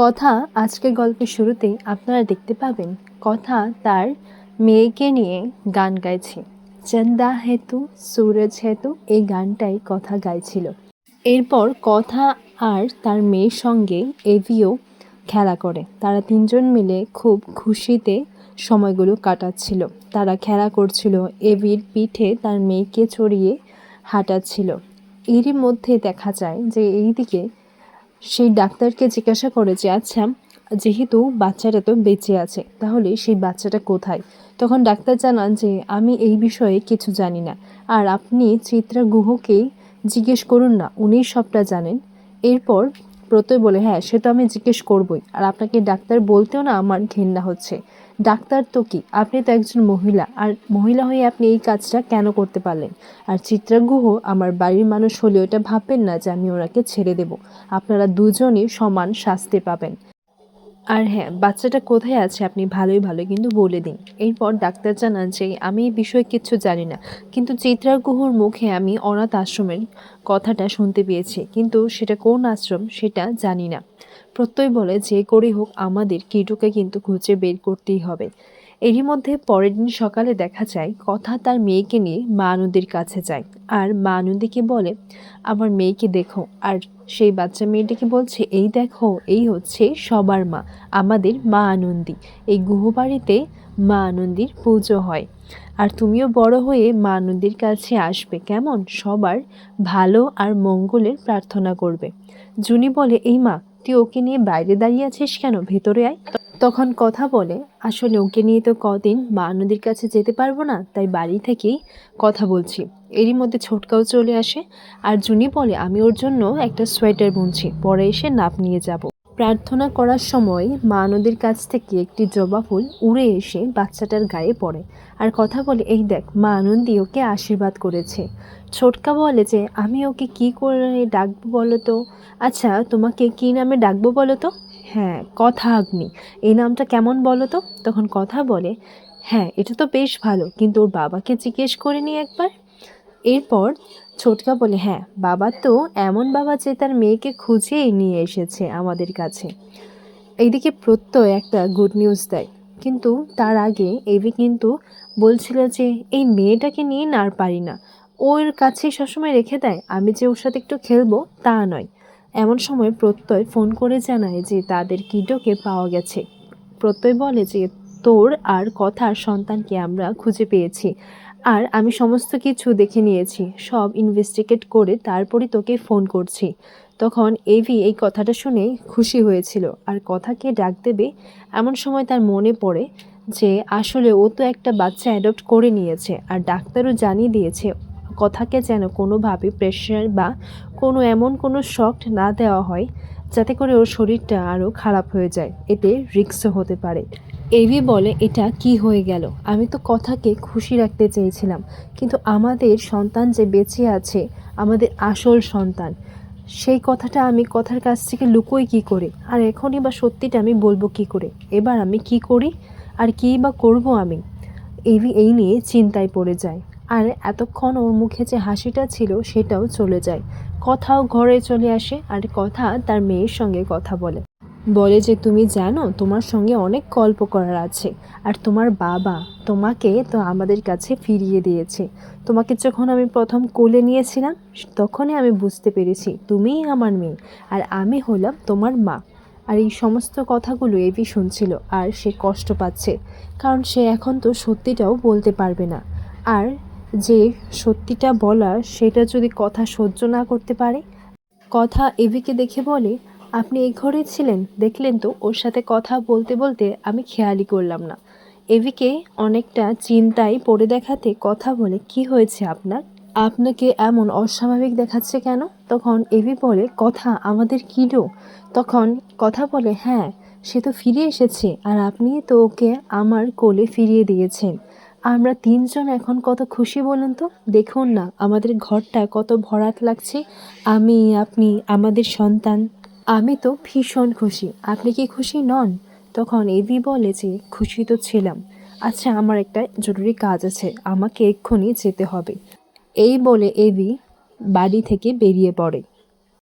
কথা আজকের গল্পের শুরুতেই আপনারা দেখতে পাবেন কথা তার মেয়েকে নিয়ে গান গাইছে। চন্দা হেতু সুরজ হেতু এই গানটাই কথা গাইছিল। এরপর কথা আর তার মেয়ের সঙ্গে এভিও খেলা করে। তারা তিনজন মিলে খুব খুশিতে সময়গুলো কাটাচ্ছিল। তারা খেলা করছিল, এভির পিঠে তার মেয়েকে চড়িয়ে হাঁটাচ্ছিল। এরই মধ্যে দেখা যায় যে এইদিকে সেই ডাক্তারকে জিজ্ঞাসা করে যে আচ্ছা যেহেতু বাচ্চাটা তো বেঁচে আছে, তাহলে সেই বাচ্চাটা কোথায়? তখন ডাক্তার জানান যে, আমি এই বিষয়ে কিছু জানি না। আর আপনি চিত্রা গুহকেই জিজ্ঞেস করুন না উনি সবটা জানেন। এরপর প্রত্যয় বলে হ্যাঁ সে তো আমি জিজ্ঞেস করবই। আর আপনাকে ডাক্তার বলতেও না আমার ঘেন্না হচ্ছে। ডাক্তার তো কি? আপনি তো একজন মহিলা। আর মহিলা হয়ে আপনি এই কাজটা কেন করতে পারলেন? আর চিত্রা গুহ আমার বাড়ির মানুষ হলেও এটা ভাববেন না যে আমি ওনাকে ছেড়ে দেব। আপনারা দুজনই সমান শাস্তি পাবেন। আর হ্যাঁ বাচ্চাটা কোথায় আছে আপনি ভালোই ভালো কিন্তু বলে দিন। এরপর ডাক্তার জানান যে, আমি এই বিষয়ে কিছু জানি না। কিন্তু চিত্রা গুহর মুখে আমি অনাথ আশ্রমের কথাটা শুনতে পেয়েছি। কিন্তু সেটা কোন আশ্রম সেটা জানি না। প্রত্যয় বলে, যে করে হোক আমাদের, কিটুকে কিন্তু খুঁজে বের করতেই হবে। এরই মধ্যে পরের দিন সকালে দেখা যায়, কথা তার মেয়েকে নিয়ে মা আনন্দের কাছে যায়। আর মা আনন্দীকে বলে, আমার মেয়েকে দেখো। আর সেই বাচ্চা মেয়েটিকে বলছে, এই দেখো, এই হচ্ছে সবার মা, আমাদের মা আনন্দী এই গুহবাড়িতে মা আনন্দীর পুজো হয়। আর তুমিও বড় হয়ে মা আনন্দীর কাছে আসবে, কেমন? সবার ভালো আর মঙ্গলের প্রার্থনা করবে। জুনি বলে, এই মা, তুই ওকে নিয়ে বাইরে দাঁড়িয়ে আছিস কেন? ভেতরে আয়। তখন কথা বলে, আসলে ওকে নিয়ে তো কদিন মা নদীর কাছে যেতে পারব না, তাই বাড়ি থেকেই কথা বলছি। এরই মধ্যে ছোটকাও চলে আসে আর জুনি বলে, আমি ওর জন্য একটা সোয়েটার বুনছি, পরে এসে নাপ নিয়ে যাব। প্রার্থনা করার সময় মা নদীর কাছ থেকে একটি জবা ফুল উড়ে এসে বাচ্চাটার গায়ে পড়ে আর কথা বলে, এই দেখ মা আনন্দী ওকে আশীর্বাদ করেছে। ছোটকা বলে যে, আমি ওকে কি করে ডাকবো বলো তো? আচ্ছা তোমাকে কি নামে ডাকবো বলো তো? হ্যাঁ কথা আগ্নি। এই নামটা কেমন বলো তো? তখন কথা বলে হ্যাঁ এটা তো বেশ ভালো, কিন্তু ওর বাবাকে জিজ্ঞেস করে নি একবার। এরপর ছোটকা বলে হ্যাঁ বাবা তো এমন বাবা যে তার মেয়েকে খুঁজেই নিয়ে এসেছে আমাদের কাছে। এইদিকে প্রত্যয় একটা গুড নিউজ দেয়, কিন্তু তার আগে এভি কিন্তু বলছিল যে, এই মেয়েটাকে নিয়ে না আর পারি না। ওর কাছে সবসময় রেখে দেয়, আমি যে ওর সাথে একটু খেলব তা নয়। এমন সময় প্রত্যয় ফোন করে জানায় যে তাদের কিডোকে পাওয়া গেছে। প্রত্যয় বলে যে, তোর আর কথার সন্তানকে আমরা খুঁজে পেয়েছি। আর আমি সমস্ত কিছু দেখে নিয়েছি। সব ইনভেস্টিগেট করে তারপরই তোকে ফোন করছি। তখন এভি এই কথাটা শুনে খুশি হয়েছিল। আর কথাকে ডাক দেবে এমন সময় তার মনে পড়ে যে, আসলে ও তো একটা বাচ্চা অ্যাডপ্ট করে নিয়েছে। আর ডাক্তারও জানিয়ে দিয়েছে কথাকে যেন কোনোভাবে প্রেশার বা কোনো এমন কোনো শক না দেওয়া হয়, যাতে করে ওর শরীরটা আরও খারাপ হয়ে যায়। এতে রিক্সও হতে পারে। এভি বলে, এটা কি হয়ে গেল? আমি তো কথাকে খুশি রাখতে চেয়েছিলাম। কিন্তু আমাদের সন্তান যে বেঁচে আছে, আমাদের আসল সন্তান, সেই কথাটা আমি কথার কাছ থেকে লুকোই কি করে? আর এখনই বা সত্যিটা আমি বলব কি করে? এবার আমি কি করি? আর কী বা করব আমি? এভি এই নিয়ে চিন্তায় পড়ে যায়। আর এতক্ষণ ওর মুখে যে হাসিটা ছিল সেটাও চলে যায়। কথাও ঘরে চলে আসে আর কথা তার মেয়ের সঙ্গে কথা বলে। বলে যে, তুমি জানো, তোমার সঙ্গে অনেক গল্প করার আছে। আর তোমার বাবা তোমাকে তো আমাদের কাছে ফিরিয়ে দিয়েছে। তোমাকে যখন আমি প্রথম কোলে নিয়েছিলাম, তখনই আমি বুঝতে পেরেছি তুমিই আমার মেয়ে আর আমি হলাম তোমার মা। আর এই সমস্ত কথাগুলো এবি শুনছিল আর সে কষ্ট পাচ্ছে। কারণ সে এখন তো সত্যিটাও বলতে পারবে না। আর যে সত্যিটা বলার সেটা যদি কথা সহ্য না করতে পারে? কথা এভিকে দেখে বলে, আপনি এই ঘরে ছিলেন? দেখলেন তো, ওর সাথে কথা বলতে বলতে আমি খেয়ালই করলাম না। এভিকে অনেকটা চিন্তায় পড়ে দেখাতে কথা বলে, কি হয়েছে আপনার? আপনাকে এমন অস্বাভাবিক দেখাচ্ছে কেন? তখন এভি বলে, কথা আমাদের কিলো তখন কথা বলে হ্যাঁ সে তো ফিরে এসেছে, আর আপনি তো ওকে আমার কোলে ফিরিয়ে দিয়েছেন। আমরা তিনজন এখন কত খুশি বলুন তো? দেখুন না, আমাদের ঘরটা কত ভরাট লাগছে। আমি, আপনি, আমাদের সন্তান। আমি তো ভীষণ খুশি। আপনি কি খুশি নন? তখন এভি বলে যে, খুশি তো ছিলাম। আচ্ছা আমার একটা জরুরি কাজ আছে। আমাকে এক্ষুনি যেতে হবে। এই বলে এভি বাড়ি থেকে বেরিয়ে পড়ে।